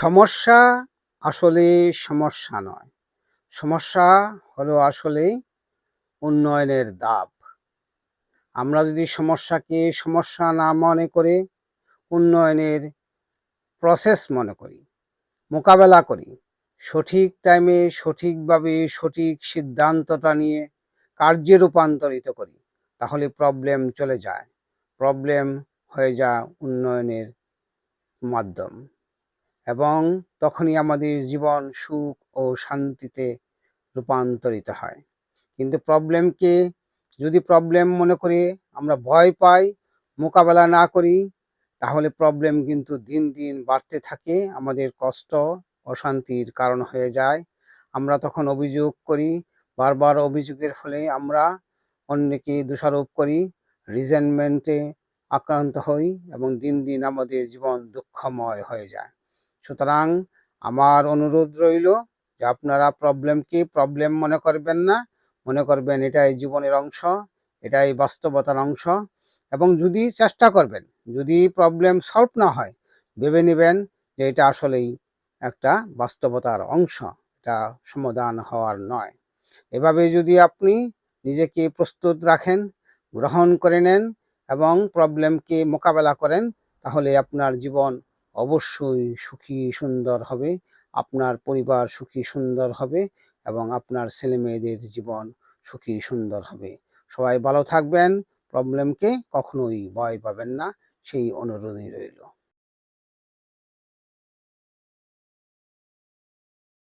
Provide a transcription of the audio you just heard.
সমস্যা আসলে সমস্যা নয়। সমস্যা হলো আসলে উন্নয়নের দাব আমরা যদি সমস্যাকে সমস্যা না মনে করে উন্নয়নের প্রসেস মনে করি, মোকাবেলা করি, সঠিক টাইমে সঠিকভাবে সঠিক সিদ্ধান্তটা নিয়ে কার্যে রূপান্তরিত করি, তাহলে প্রবলেম চলে যায়। প্রবলেম হয়ে যায় উন্নয়নের মাধ্যম। এবং তখনই আমাদের জীবন সুখ ও শান্তিতে রূপান্তরিত হয়। কিন্তু প্রবলেমকে যদি প্রবলেম মনে করে আমরা ভয় পাই, মোকাবেলা না করি, তাহলে প্রবলেম কিন্তু দিন দিন বাড়তে থাকে, আমাদের কষ্ট, অশান্তির কারণ হয়ে যায়। আমরা তখন অভিযোগ করি, বারবার অভিযোগের ফলে আমরা অন্যকে দোষারোপ করি রিজেনমেন্টে আক্রান্ত হই এবং দিন দিন আমাদের জীবন দুঃখময় হয়ে যায়। সুতরাং আমার অনুরোধ রইল যে আপনারা প্রবলেমকে প্রবলেম মনে করবেন না। মনে করবেন এটাই জীবনের অংশ, এটাই বাস্তবতার অংশ। এবং যদি চেষ্টা করবেন, যদি প্রবলেম সলভ না হয়, ভেবে নেবেন যে এটা আসলেই একটা বাস্তবতার অংশ, এটা সমাধান হওয়ার নয়। এভাবে যদি আপনি নিজেকে প্রস্তুত রাখেন, গ্রহণ করে নেন এবং প্রবলেমকে মোকাবেলা করেন, তাহলে আপনার জীবন অবশ্যই সুখী সুন্দর হবে, আপনার পরিবার সুখী সুন্দর হবে এবং আপনার ছেলে মেয়েদের জীবন সুখী সুন্দর হবে। সবাই ভালো থাকবেন প্রবলেমকে কখনোই ভয় পাবেন না, সেই অনুরোধই রইল।